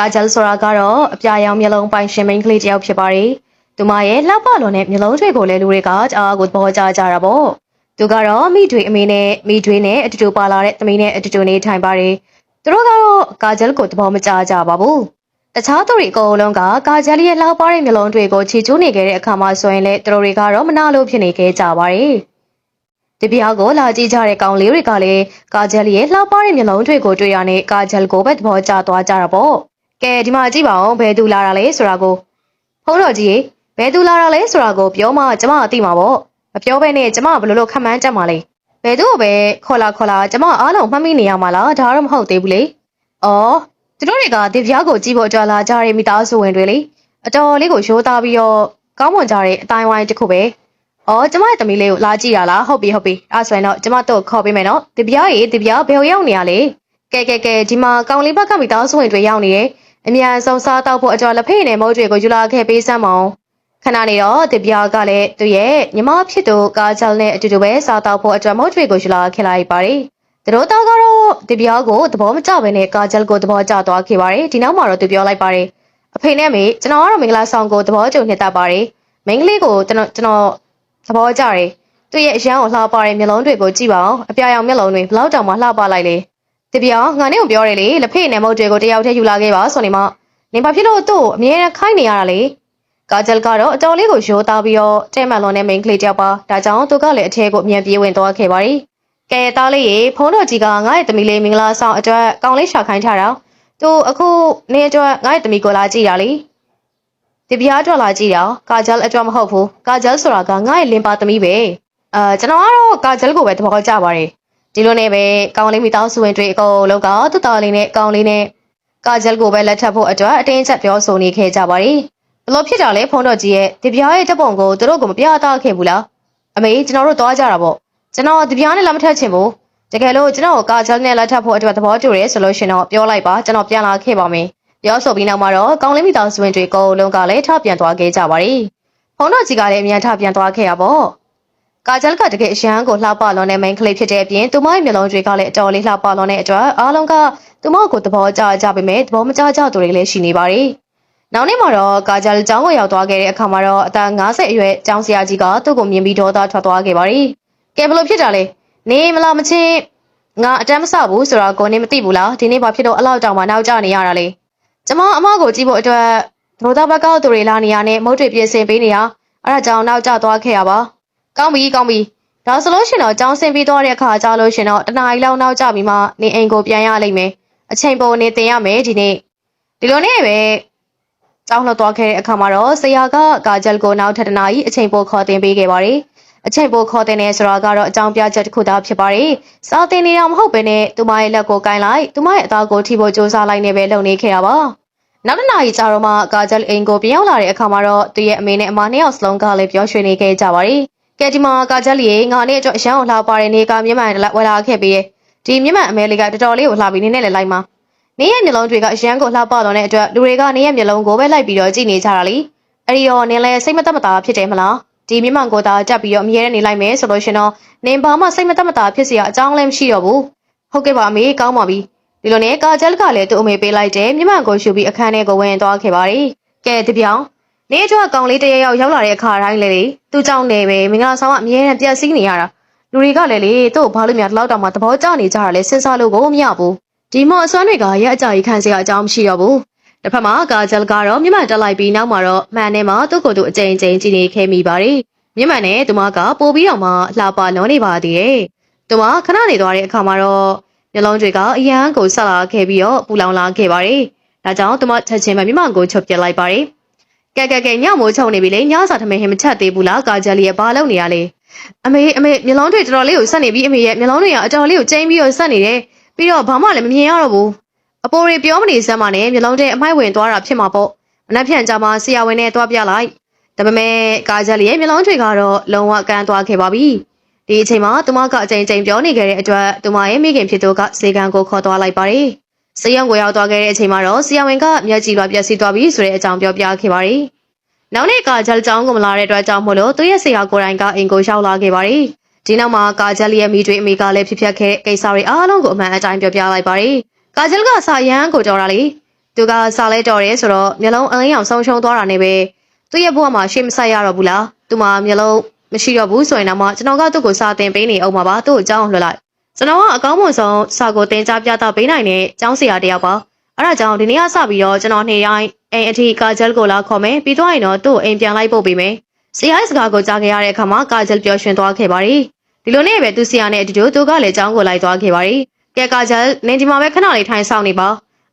ကာဂျယ်ဆိုတာကတော့အပြာရောင်မျက်လုံးပိုင်ရှင်မိန်းကလေးတစ်ယောက်ဖြစ်ပါတယ်။သူမရဲ့လှပလွန်တဲ့မျက်လုံးတွေကိုလည်းလူတွေကတအားကိုသဘောကျကြတာပေါ့။သူကတော့မိထွေအမေနဲ့မိထွေနဲ့အတူတူပါလာတဲ့သမီးနဲ့အတူတူနေထိုင်ပါတယ်။သူတို့ကတော့ကာဂျယ်ကိုသဘောမကျကြပါဘူး။တခြားသူတွေအကုန်လုံးကကာဂျယ်ရဲ့လှပတဲ့မျက်လုံးတွေကိုချီကျူးနေခဲ့တဲ့အခါမှာဆိုရင်လည်းသူတို့တွေကတော့မနာလို့ဖြစ်နေခဲ့ကြပါတယ်။ဒီပြားကိုလာကြည့်ကြတဲ့ကောင်လေးတွေကလည်းကာဂျယ်ရဲ့လှပတဲ့မျက်လုံးတွေကိုတွေ့ရနဲ့ကာဂျယ်ကိုပဲသဘောကျသွားကြတာပေါ့။ ကဲဒီမှာကြည့်ပါဦးဘယ်သူလာတာလဲဆိုတာကိုဖုန်းတော်ကြီးရေဘယ်သူလာတာလဲဆိုတာကိုပြောမှကျမအသိမှာပေါ့။မပြောဘဲနဲ့ကျမဘယ်လိုလုပ်ခန့်မှန်းတတ်မှာလဲ။ဘယ်သူ့ကိုပဲခေါ်လာခေါ်လာကျမအားလုံးမှတ်မိနေရမှာလားဒါတော့မဟုတ်သေးဘူးလေ။အော်သူတို့တွေကဒီပြားကိုကြည့်ဖို့ကြွာလာကြတဲ့မိသားစုဝင်တွေလေအတော်လေးကိုရိုးသားပြီးတော့ကောင်းမွန်ကြတဲ့အတိုင်းဝိုင်းတစ်ခုပဲ။အော်ကျမရဲ့သမီးလေးကိုလာကြည့်ရလားဟုတ်ပြီဟုတ်ပြီအဲ့ဆိုရင်တော့ကျမတို့ခေါ်ပေးမယ်နော်တပြားရေတပြားဘယ်ဟိုရောက်နေရလဲကဲကဲကဲဒီမှာကောင်လေးဘက်ကမိသားစုဝင်တွေရောက်နေတယ် အမြန်ဆုံးစားတော့ဖို့အကျော်လက်ဖေးနဲ့မုတ်တွေကိုယူလာခဲ့ပေးစမ်းမအောင်ခဏနေတော့တပြားကလည်းသူ့ရဲ့ညီမဖြစ်သူကာဂျယ်နဲ့အတူတူပဲစားတော့ဖို့အကျော်မုတ်တွေကိုယူလာခဲ့လိုက်ပါတယ်သူတို့တော့ကတော့တပြားကိုသဘောမကျဘဲနဲ့ကာဂျယ်ကိုသဘောကျသွားခဲ့ပါတယ်ဒီနောက်မှာတော့သူပြောလိုက်ပါတယ်အဖေနဲ့မေကျွန်တော်ကတော့မင်္ဂလာဆောင်ကိုသဘောကျုံနှစ်တတ်ပါတယ်မိန်းကလေးကိုကျွန်တော်ကျွန်တော်သဘောကျတယ်သူ့ရဲ့အရန်ကိုလှပတဲ့မျက်လုံးတွေကိုကြည့်ပါအောင်အပြာရောင်မျက်လုံးတွေဘလောက်တောင်မှလှပလိုက်လေ တပြောင်ငါနဲ့ကိုပြောတယ်လေလက်ဖေးနဲ့မုတ်တွေကိုတယောက်တည်းယူလာခဲ့ပါဆိုနေမှနင်ဘာဖြစ်လို့သူ့ကိုအမြဲတမ်းခိုင်းနေရတာလေကာဂျယ်ကတော့အတော်လေးကိုရိုးသားပြီးတော့တဲမှန်လွန်တဲ့မိန်းကလေးတယောက်ပါဒါကြောင့်သူကလည်းအထဲကိုအမြန်ပြေးဝင်သွားခဲ့ပါ ರಿ ကဲသားလေးရေဖုန်းတော်ကြီးကငါ့ရဲ့သမီးလေးမင်္ဂလာဆောင်အတွက်ကောင်းလေးရှာခိုင်းထားတာသူအခုနေအတွက်ငါ့ရဲ့သမီးကိုလာကြည့်တာလေဒီပြားထွက်လာကြည့်တာကာဂျယ်အတွက်မဟုတ်ဘူးကာဂျယ်ဆိုတာကငါ့ရဲ့လင်ပါသမီးပဲအာကျွန်တော်ကတော့ကာဂျယ်ကိုပဲသဘောကျပါတယ် ဒီလိုနဲ့ပဲကောင်းလေးမိသားစုဝင်တွေအကုန်လုံးကသူ့သားလေးနဲ့ကောင်းလေးနဲ့ကာဂျယ်ကိုပဲလက်ထပ်ဖို့အတွက်အတင်းချက်ပြောဆိုနေခဲ့ကြပါတယ်ဘလို့ဖြစ်တာလဲဖုန်းတော်ကြီးရဲ့ဒီပြားရဲ့တပ်ပုံကိုသူတို့ကမပြသခဲ့ဘူးလားအမေကျွန်တော်တို့သွားကြတာပေါ့ကျွန်တော်ဒီပြားနဲ့လက်မထပ်ချင်ဘူးတကယ်လို့ကျွန်တော်ကိုကာဂျယ်နဲ့လက်ထပ်ဖို့အတွက်သဘောတူရဲဆိုလို့ရှင်တော့ပြောလိုက်ပါကျွန်တော်ပြန်လာခဲ့ပါမယ်ပြောဆိုပြီးနောက်မှာတော့ကောင်းလေးမိသားစုဝင်တွေအကုန်လုံးကလည်းထပြန်သွားခဲ့ကြပါရီ။ဖုန်းတော်ကြီးကလည်းအမြန်ထပြန်သွားခဲ့ရပေါ့။ ကာဂျယ်ကတကယ်အရန်ကိုလှပလွန်တဲ့မိန်းကလေးဖြစ်တဲ့အပြင်သူမရဲ့မျက်လုံးတွေကလည်းအတော်လေးလှပလွန်တဲ့အတွက်အားလုံးကသူမကိုသဘောကျကြပေမဲ့သဘောမကျကြသူတွေလည်းရှိနေပါရီ။နောက်နေ့မှာတော့ကာဂျယ်ကျောင်းကိုရောက်သွားခဲ့တဲ့အခါမှာတော့အသက်50အရွယ်ကျောင်းဆရာကြီးကသူ့ကိုမြင်ပြီးဒေါသထွက်သွားခဲ့ပါရီ။ကဲဘလို့ဖြစ်တာလဲ။နေမလားမချင်းငါအတမ်းမဆဘူးဆိုတော့ကိုနေမသိဘူးလားဒီနေ့ဘာဖြစ်လို့အလောက်တောင်မှနောက်ကျနေရတာလဲ။ကျမအမကိုကြည့်ဖို့အတွက်ဒိုတာဘက်ကောက်သူတွေလာနေရနဲ့မုတ်တွေပြင်ဆင်ပေးနေရအဲ့ဒါကြောင့်နောက်ကျသွားခဲ့ရပါ ကောင်းပြီကောင်းပြီဒါဆိုလို့ရှင်တော့ကြောင်းဆင်ပြီးသွားတဲ့အခါကြာလို့ရှင်တော့တနားရီလောက်နောက်ကျပြီးမှနေအိမ်ကိုပြန်ရလိမ့်မယ်အချိန်ပေါ်နေတင်ရမယ်ဒီနေ့ဒီလိုနဲ့ပဲကြောင်းလှုပ်သွားခဲ့တဲ့အခါမှာတော့ဆရာကကာဂျယ်ကိုနောက်ထပ်တနားရီအချိန်ပေါ်ခေါ်တင်ပေးခဲ့ပါတယ်အချိန်ပေါ်ခေါ်တင်နေဆိုတာကတော့အကြောင်းပြချက်တစ်ခုသာဖြစ်ပါတယ်။စာတင်နေတာမဟုတ်ဘဲနဲ့သူမရဲ့လက်ကိုကင်လိုက်သူမရဲ့အသားကိုထိဖို့ကြိုးစားလိုက်နေပဲလုပ်နေခဲ့တာပါ။နောက်တစ်နာရီကြာတော့မှကာဂျယ်အိမ်ကိုပြန်ရောက်လာတဲ့အခါမှာတော့သူရဲ့အမေနဲ့အမနှစ်ယောက်စလုံးကလည်းပြောရွှင်နေခဲ့ကြပါရီ။ ကဲဒီမှာကာဂျယ်လီငါနဲ့အတွက်အရန်ကိုလှပတဲ့နေကမျက်မှန်ဝယ်လာခဲ့ပြီးရဲ့ဒီမျက်မှန်အမဲလေးကတော်တော်လေးကိုလှပြီးနေနဲ့လည်းလိုက်မှာနေရဲ့မျက်လုံးတွေကအရန်ကိုလှပတော့တဲ့အတွက်လူတွေကနေရဲ့မျက်လုံးကိုပဲလိုက်ပြီးတော့ကြည့်နေကြတာလीအဲ့ဒီတော့နင်းလည်းစိတ်မသက်မသာဖြစ်တယ်မလားဒီမျက်မှန်ကိုသာတက်ပြီးတော့အမြဲတမ်းနေလိုက်မယ်ဆိုလို့ရှင်တော့နင်းဘာမှစိတ်မသက်မသာဖြစ်စရာအကြောင်းလည်းမရှိတော့ဘူးဟုတ်ကဲ့ပါအမေကောင်းပါပြီဒီလိုနဲ့ကာဂျယ်ကလည်းသူ့အမေပေးလိုက်တယ်မြမကိုရှူပြီးအခန်းထဲကိုဝင်သွားခဲ့ပါတယ်။ကဲတပြောင် နေကျွတ်ကောင်လေးတရယောက်ရောက်လာတဲ့အခါတိုင်းလေလေသူ့ကြောင့်နေပဲမင်္ဂလာဆောင်ကအမြဲတမ်းပြက်စီးနေရတာလူတွေကလည်းလေသူ့ကိုဘာလို့များဒီလောက်တောင်မှသဘောကျနေကြတာလဲစဉ်းစားလို့ကိုမရဘူးဒီမော်အစွမ်းတွေကရက်အကြကြီးခံစရာအကြောင်းမရှိတော့ဘူးတစ်ဖက်မှာကာဂျယ်ကတော့မြမတက်လိုက်ပြီးနောက်မှာတော့မှန်ထဲမှာသူ့ကိုယ်သူအကြိမ်ကြိမ်ကြည့်နေခဲ့မိပါတယ်မြမနဲ့သူမကပို့ပြီးတော့မှလှပါလုံးနေပါသေးတယ်သူမခဏနေသွားတဲ့အခါမှာတော့မျက်လုံးတွေကအရန်ကိုဆက်လာခဲ့ပြီးတော့ပူလောင်လာခဲ့ပါတယ်။ဒါကြောင့်သူမချက်ချင်းပဲမြမကိုချုပ်ပြလိုက်ပါတယ်။ ကဲကဲကဲညမိုးချုံနေပြီလေညစာထမင်းဟင်မချက်သေးဘူးလားကာဂျယ်လီရဲ့ဘာလုပ်နေရလဲ။အမေအမေမျက်လုံးတွေတော်တော်လေးကိုဆက်နေပြီးအမေရဲ့မျက်လုံးတွေကအတော်လေးကိုကျိန်းပြီးတော့ဆက်နေတယ်။ပြီးတော့ဘာမှလည်းမမြင်ရတော့ဘူး။အပိုးတွေပြောမနေစမ်းပါနဲ့မျက်လုံးတွေအမိုက်ဝင်သွားတာဖြစ်မှာပေါ့။မနှက်ဖြန်ကြမှာဆရာဝန်နဲ့တွားပြလိုက်။ဒါပေမဲ့ကာဂျယ်လီရဲ့မျက်လုံးတွေကတော့လုံးဝကန်းသွားခဲ့ပါပြီ။ဒီအချိန်မှာသူမကအကြိမ်ကြိမ်ပြောနေခဲ့တဲ့အတွက်သူမရဲ့မိခင်ဖြစ်သူကစေကံကိုခေါ်သွားလိုက်ပါတယ်။ စေရုံကိုရောက်သွားခဲ့တဲ့အချိန်မှာတော့ဆီယဝင်ကမျက်ကြည်လွှာပြက်စီးသွားပြီဆိုတဲ့အကြောင်းပြောပြခဲ့ပါတယ်။နောက်နေ့ကဂျယ်ကျောင်းကိုမလာတဲ့အတွက်ကြောင့်မို့လို့သူရဲ့ဆရာကိုယ်တိုင်ကအိမ်ကိုရောက်လာခဲ့ပါတယ်။ဒီနောက်မှာကာဂျယ်ရဲ့မိတွေအမိကလည်းဖြစ်ပျက်ခဲ့တဲ့ကိစ္စတွေအားလုံးကိုအမှန်အတိုင်းပြောပြလိုက်ပါတယ်။ကာဂျယ်ကစာရန်ကိုကြော်တာလေသူကစားလဲတော်တယ်ဆိုတော့မျိုးလုံးအလင်းအောင်ဆုံးရှုံးသွားတာနဲ့ပဲသူ့ရဲ့ဘဝမှာရှေ့မဆက်ရတော့ဘူးလားသူမှမျိုးလုံးမရှိတော့ဘူးဆိုရင်တော့မှကျွန်တော်ကသူ့ကိုစာတင်ပေးနေအောင်ပါပါသူ့ကိုကြောင်းလွှတ်လိုက် ကျွန်တော်ကအကောင်းမွန်ဆုံးစာကိုတင်ကြားပြသပေးနိုင်တဲ့ကျောင်းဆရာတစ်ယောက်ပါအဲ့ဒါကြောင့်ဒီနေ့ကစပြီးတော့ကျွန်တော်နေ့တိုင်းအိမ်အထိကာဂျယ်ကိုလာခေါ်မယ်ပြီးတော့ရင်တော့သူ့ကိုအိမ်ပြန်လိုက်ပို့ပေးမယ်ဆရာရဲ့စကားကိုကြားခဲ့ရတဲ့အခါမှာကာဂျယ်ပျော်ရွှင်သွားခဲ့ပါတယ်ဒီလိုနဲ့ပဲသူဆရာနဲ့အတူတူသူကလည်းကျောင်းကိုလိုက်သွားခဲ့ပါတယ်ကဲကာဂျယ်နင်ဒီမှာပဲခဏလေးထိုင်ဆောင်နေပါ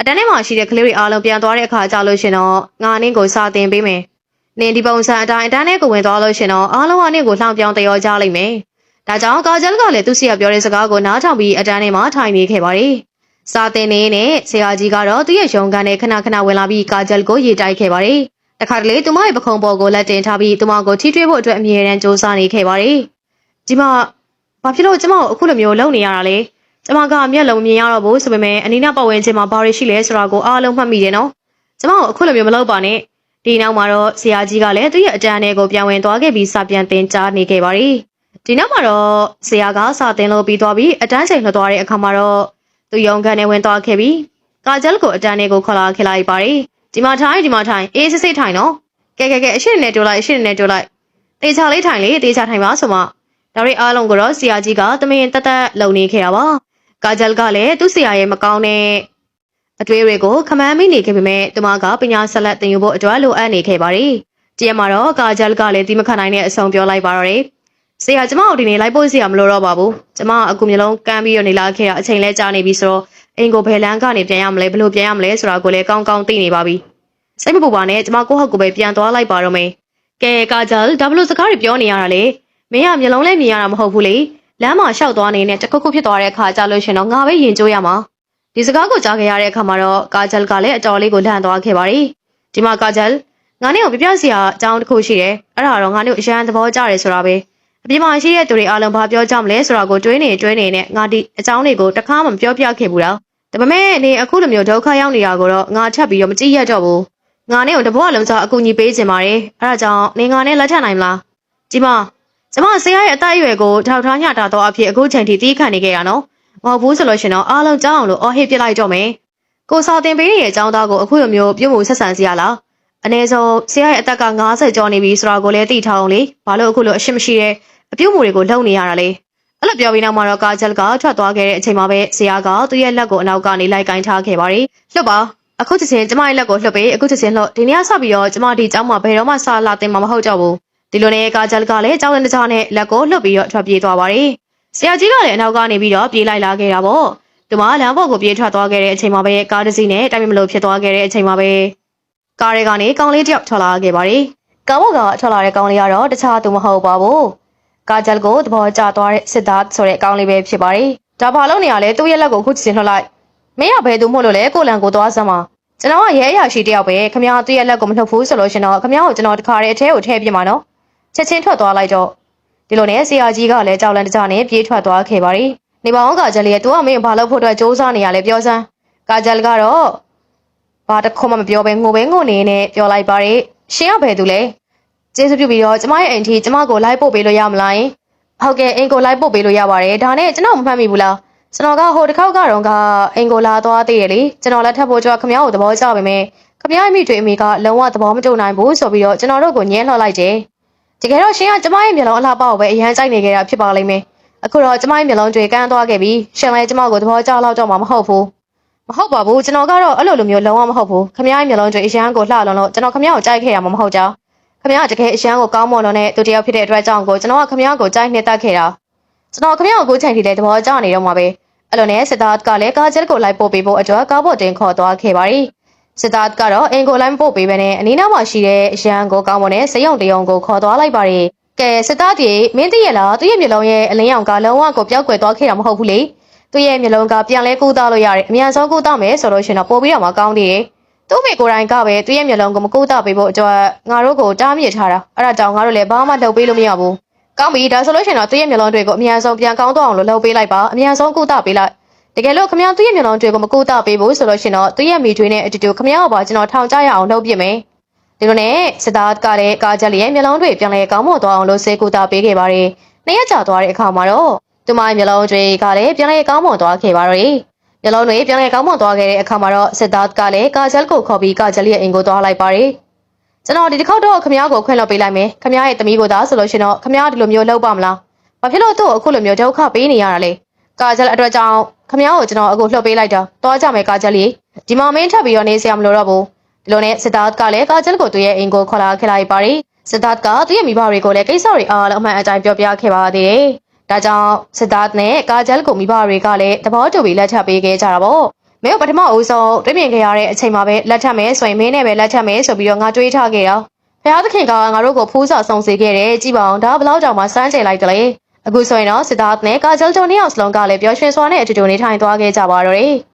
အတန်းထဲမှာရှိတဲ့ကလေးတွေအားလုံးပြန်သွားတဲ့အခါကြလို့ရှင်တော့ငါနင်းကိုစာတင်ပေးမယ်။နင်ဒီပုံစံအတိုင်းအတန်းထဲကိုဝင်သွားလို့ရှင်တော့အားလုံးကနင့်ကိုလှောင်ပြောင်းတရောကြလိမ့်မယ်။ ဒါကြောင့်ကာဂျယ်ကလည်းသူ့ဆီကပြောတဲ့စကားကိုနားထောင်ပြီးအတန်းထဲမှာထိုင်နေခဲ့ပါတယ်။စာတင်နေနဲ့ဆရာကြီးကတော့သူ့ရဲ့ရုံကန်နဲ့ခဏခဏဝင်လာပြီးကာဂျယ်ကိုရေတိုက်ခဲ့ပါတယ်။တခါတလေသူမရဲ့ပခုံးပေါ်ကိုလက်တင်ထားပြီးသူမကိုထိထွေးဖို့အတွက်အမြဲတမ်းစူးစမ်းနေခဲ့ပါတယ်။ဒီမှာဘာဖြစ်လို့ကျမကိုအခုလိုမျိုးလုပ်နေရတာလဲ။ကျမကမျက်လုံးမြင်ရတော့ဘူးဆိုပေမဲ့အနီးနားပတ်ဝန်းကျင်မှာဘာတွေရှိလဲဆိုတာကိုအားလုံးမှတ်မိတယ်နော်။ကျမကိုအခုလိုမျိုးမလုပ်ပါနဲ့။ဒီနောက်မှာတော့ဆရာကြီးကလည်းသူ့ရဲ့အတန်းလေးကိုပြန်ဝင်သွားခဲ့ပြီးစာပြန်သင်ကြားနေခဲ့ပါရီ။ ဒီနောက်မှာတော့ဆရာကစာသင်လို့ပြီးသွားပြီးအတန်းချိန်လွှတ်သွားတဲ့အခါမှာတော့သူရုံခန်းထဲဝင်သွားခဲ့ပြီးကာဂျယ်ကိုအတန်းလေးကိုခေါ်လာခဲ့လိုက်ပါရီ။ဒီမှာထိုင်ဒီမှာထိုင်အေးစစ်စစ်ထိုင်နော်။ကဲကဲကဲအရှိနဲ့တိုးလိုက်အရှိနဲ့တိုးလိုက်။တေချာလေးထိုင်လေတေချာထိုင်ပါဆိုမှဒါရီအားလုံးကိုတော့ဆရာကြီးကတမင်တက်တက်လုံနေခဲ့တာပါ။ကာဂျယ်ကလည်းသူ့ဆရာရဲ့မကောင်းတဲ့အတွေ့တွေကိုခမန်းမိနေခဲ့ပေမဲ့သူမကပညာဆက်လက်သင်ယူဖို့အတွက်လိုအပ်နေခဲ့ပါတယ်။ဒီရက်မှာတော့ကာဂျယ်ကလည်းဒီမခံနိုင်တဲ့အဆုံးပြောလိုက်ပါတော့တယ်။ ဆရာကျမတို့ဒီနေ့လိုက်ဖို့ဆရာမလိုတော့ပါဘူး။ကျမအကူမျိုးလုံးကမ်းပြီးတော့နေလာခဲ့တာအချိန်လဲကြာနေပြီဆိုတော့အိမ်ကိုဘယ်လန်းကနေပြန်ရမလဲဘယ်လိုပြန်ရမလဲဆိုတာကိုလည်းကောင်းကောင်းသိနေပါပြီ။စိတ်မပူပါနဲ့ကျမကိုယ့်ဟုတ်ကိုပဲပြန်သွားလိုက်ပါတော့မယ်။ကဲကာဂျယ်ဒါဘလို့စကားတွေပြောနေရတာလေ။မင်းကမျိုးလုံးလဲမြင်ရတာမဟုတ်ဘူးလေ။လမ်းမှာရှောက်သွားနေတဲ့တခုခုဖြစ်သွားတဲ့အခါကြလို့ရှင်တော့ငါပဲရင်ကျိုးရမှာဒီစကားကိုကြားခဲ့ရတဲ့အခါမှာတော့ကာဂျယ်ကလည်းအတော်လေးကိုလန့်သွားခဲ့ပါရီဒီမှာကာဂျယ်ငါနဲ့ကိုပြပြစီရအကြောင်းတစ်ခုရှိတယ်အဲ့ဒါတော့ငါနဲ့အရန်သဘောကျတယ်ဆိုတာပဲ အပြင်မှာရှိတဲ့သူတွေအားလုံးဘာပြောကြမလဲဆိုတာကိုတွေးနေတွေးနေနဲ့ငါဒီအကြောင်းတွေကိုတခါမှမပြောပြခဲ့ဘူးတော့ဒါပေမဲ့နေအခုလိုမျိုးဒုက္ခရောက်နေတာကိုတော့ငါထပ်ပြီးတော့မကြည့်ရတော့ဘူးငါနဲ့ကိုတဘောလုံးစားအကူအညီပေးခြင်းပါတယ်အဲ့ဒါကြောင့်နေငါနဲ့လက်ထပ်နိုင်မလားဒီမှာကျမဆရာရဲ့အသက်အရွယ်ကိုထောက်ထားညတာတော့အဖြစ်အခုချိန်ထိတီးခံနေခဲ့ရနော်မဟုတ်ဘူးဆိုလို့ရှင်တော့အားလုံးကြောက်အောင်လို့အော်ဟစ်ပြစ်လိုက်တော့မယ်ကိုစာတင်ပေးရဲ့အကြောင်းသားကိုအခုလိုမျိုးပြုတ်မှုဆက်ဆံစီရလားအနည်းဆုံးဆရာရဲ့အသက်က90ကျော်နေပြီဆိုတာကိုလည်းသိထားအောင်လေဘာလို့အခုလိုအရှင်းမရှိတဲ့ အပြုတ်မှုတွေကိုလှုပ်နေရတာလေအဲ့လိုပြောပြီးနောက်မှာတော့ကာဂျယ်ကထွက်သွားခဲ့တဲ့အချိန်မှာပဲဇရာကသူ့ရဲ့လက်ကိုအနောက်ကနေလိုက်ကင်ထားခဲ့ပါတယ်လှုပ်ပါအခုချက်ချင်းကျမရဲ့လက်ကိုလှုပ်ပေးအခုချက်ချင်းလှုပ်ဒီနေ့ကစပြီးတော့ကျမဒီအကြောင်းမှာဘယ်တော့မှစာလာတင်မှာမဟုတ်ကြဘူးဒီလိုနဲ့ကာဂျယ်ကလည်းကြောင်းတဲ့ကြားနဲ့လက်ကိုလှုပ်ပြီးတော့ထွက်ပြေးသွားပါတယ်ဆရာကြီးကလည်းအနောက်ကနေပြီးတော့ပြေးလိုက်လာခဲ့တာပေါ့သူမလမ်းပေါ်ကိုပြေးထွက်သွားခဲ့တဲ့အချိန်မှာပဲကားတစ်စီးနဲ့တိုက်မလို့ဖြစ်သွားခဲ့တဲ့အချိန်မှာပဲကားတွေကနေကောင်လေးတယောက်ထွက်လာခဲ့ပါတယ်ကားပေါ်ကထွက်လာတဲ့ကောင်လေးကတော့တခြားသူမဟုတ်ပါဘူး ကာဂျယ်ကိုသဘောကျသွားတဲ့စစ်သားဆိုတဲ့ကောင်လေးပဲဖြစ်ပါတယ်။ဒါဘာလို့နေရလဲသူ့ရဲ့လက်ကိုခုချင်လှုပ်လိုက်။မင်းကဘယ်သူမို့လို့လဲကိုလန်ကိုသွားစမ်းပါ။ကျွန်တော်ကရဲအရာရှိတယောက်ပဲခမရသူ့ရဲ့လက်ကိုမလှုပ်ဘူးဆိုလို့ရှင်တော့ခမရကိုကျွန်တော်တခါတည်းအထဲကိုထည့်ပြမှာနော်။ချက်ချင်းထွက်သွားလိုက်တော့ဒီလိုနဲ့ဆရာကြီးကလည်းကြောက်လန့်တကြနဲ့ပြေးထွက်သွားခဲ့ပါရီနေပါအောင်ကဂျယ်လေးက तू ကမင်းဘာလုပ်ဖို့အတွက်စူးစမ်းနေရလဲပြောစမ်းကာဂျယ်ကတော့ဘာတစ်ခုမှမပြောဘဲငိုပဲငိုနေနဲ့ပြောလိုက်ပါရီရှင်ကဘယ်သူလဲ ကျေးဇူးပြုပြီးတော့ကျမရဲ့အိမ်ထိကျမကိုလိုက်ပို့ပေးလို့ရမလား။ဟုတ်ကဲ့အိမ်ကိုလိုက်ပို့ပေးလို့ရပါတယ်။ဒါနဲ့ကျွန်တော်မမှတ်မိဘူးလား။ကျွန်တော်ကဟိုတစ်ခေါက်ကတော့ကအင်ကိုလာသွားသေးတယ်လေကျွန်တော်လက်ထပ်ဖို့ကြောခမရကိုသဘောကျပါမယ်ခမရမိတွေအမိကလုံးဝသဘောမတူနိုင်ဘူးဆိုပြီးတော့ကျွန်တော်တို့ကိုညှင်းလှော်လိုက်တယ်တကယ်တော့ရှင်ကကျမရဲ့မျက်လုံးအလှပကိုပဲအရန်ကြိုက်နေကြတာဖြစ်ပါလိမ့်မယ်အခုတော့ကျမရဲ့မျက်လုံးတွေကန်းသွားခဲ့ပြီရှင်လည်းကျမကိုသဘောကျလောက်တော့မှမဟုတ်ဘူးမဟုတ်ပါဘူးကျွန်တော်ကတော့အဲ့လိုလိုမျိုးလုံးဝမဟုတ်ဘူးခမရရဲ့မျက်လုံးတွေအရန်ကိုလှလုံးလို့ကျွန်တော်ခမရကိုကြိုက်ခဲ့ရမှာမဟုတ်ကြောင်း ခမရတကယ်အရန်ကိုကောင်းမွန်တော့တဲ့သူတယောက်ဖြစ်တဲ့အတွက်ကြောင့်ကိုကျွန်တော်ကခမရကိုကြိုက်နှစ်သက်ခဲ့တာကျွန်တော်ခမရကိုကိုချိန်ထိတဲ့သဘောကျနေတော့မှာပဲအဲ့လိုနဲ့စစ်သားကလည်းကားချက်ကိုလိုက်ပို့ပေးဖို့အတွက်ကားပေါ်တင်ခေါ်သွားခဲ့ပါတယ်စစ်သားကတော့အင်ကိုလိုက်ပို့ပေးပဲနဲ့အနီးနားမှာရှိတဲ့အရန်ကိုကောင်းမွန်တဲ့စရုံတရုံကိုခေါ်သွားလိုက်ပါတယ်ကဲစစ်သားကြီးမင်းသိရလားသူ့ရဲ့မျိုးလုံးရဲ့အလင်းရောင်ကလုံးဝကိုပြောက်ွယ်သွားခဲ့တာမဟုတ်ဘူးလေသူ့ရဲ့မျိုးလုံးကပြန်လဲကူးသားလို့ရတယ်အမြန်ဆုံးကူးသားမယ်ဆိုလို့ရှင်တော့ပို့ပြီးတော့မှကောင်းသေးတယ် သူ့မိကိုယ်တိုင်ကပဲသူ့ရဲ့မျက်လုံးကိုမကူးသားပေးဖို့အတွက်ငါတို့ကိုတားမြစ်ထားတာအဲ့ဒါကြောင့်ငါတို့လည်းဘာမှလုပ်ပေးလို့မရဘူးကောင်းပြီဒါဆိုလို့ရှိရင်တော့သူ့ရဲ့မျက်လုံးတွေကိုအမြန်ဆုံးပြန်ကောင်းသွားအောင်လို့လုပ်ပေးလိုက်ပါအမြန်ဆုံးကူးသားပေးလိုက်တကယ်လို့ခမ ्या သူ့ရဲ့မျက်လုံးတွေကိုမကူတာပေးဖို့ဆိုလို့ရှင်တော့သူ့ရဲ့မိထွေးနဲ့အတူတူခမ ्या ကိုပါကျွန်တော်ထောင်ချရအောင်လုပ်ပြမယ်ဒီလိုနဲ့စစ်သားကလည်းကာဂျက်လီရဲ့မျက်လုံးတွေပြန်လဲကောင်းမွန်သွားအောင်လို့စေကူတာပေးခဲ့ပါတယ်နှစ်ရက်ကြာသွားတဲ့အခါမှာတော့သူမရဲ့မျက်လုံးတွေကလည်းပြန်လဲကောင်းမွန်သွားခဲ့ပါတော့ ညလုံးတွေပြန်လည်ကောင်းမွန်သွားခဲ့တဲ့အခါမှာတော့စစ်သားကလည်းကာဂျယ်ကိုခေါ်ပြီးကာဂျယ်ရဲ့အိမ်ကိုသွားလိုက်ပါတယ်ကျွန်တော်ဒီတစ်ခေါက်တော့ခမ ्या ကိုခွင့်လွှတ်ပေးလိုက်မယ်ခမ ्या ရဲ့သမီးကိုသာဆိုလို့ရှင်တော့ခမ ्या ဒီလိုမျိုးလုပ်ပါမလားဘာဖြစ်လို့သူ့ကိုအခုလိုမျိုးဒုက္ခပေးနေရတာလဲကာဂျယ်အတွက်ကြောင့်ခမ ्या ကိုကျွန်တော်အခုလွှတ်ပေးလိုက်တာသွားကြမယ်ကာဂျယ်လေးဒီမှာမင်းထပ်ပြီးတော့နေစရာမလိုတော့ဘူးဒီလိုနဲ့စစ်သားကလည်းကာဂျယ်ကိုသူ့ရဲ့အိမ်ကိုခေါ်လာခဲ့လိုက်ပါတယ်စစ်သားကသူ့ရဲ့မိဘတွေကိုလည်းကိစ္စတွေအားလုံးအမှန်အတိုင်းပြောပြခဲ့ပါသေးတယ် ဒါကြောင့်စစ်သားနဲ့ကာဂျယ်ကိုမိဘတွေကလည်းသဘောတူပြီးလက်ထပ်ပေးခဲ့ကြတာပေါ့မင်းတို့ပထမအဦးဆုံးတွေ့မြင်ခဲ့ရတဲ့အချိန်မှာပဲလက်ထပ်မယ်ဆိုရင်မင်းနဲ့ပဲလက်ထပ်မယ်ဆိုပြီးတော့ငါတွေးထားခဲ့တာဖះသခင်ကငါတို့ကိုဖူးစာဆောင်စေခဲ့တယ်ကြည့်ပါအောင်ဒါဘယ်လောက်တောင်မှစမ်းကြိတ်လိုက်တယ်လေအခုဆိုရင်တော့စစ်သားနဲ့ကာဂျယ်တိုနှစ်ယောက်စလုံးကလည်းပျော်ရွှင်စွာနဲ့အတူတူနေထိုင်သွားခဲ့ကြပါတော့တယ်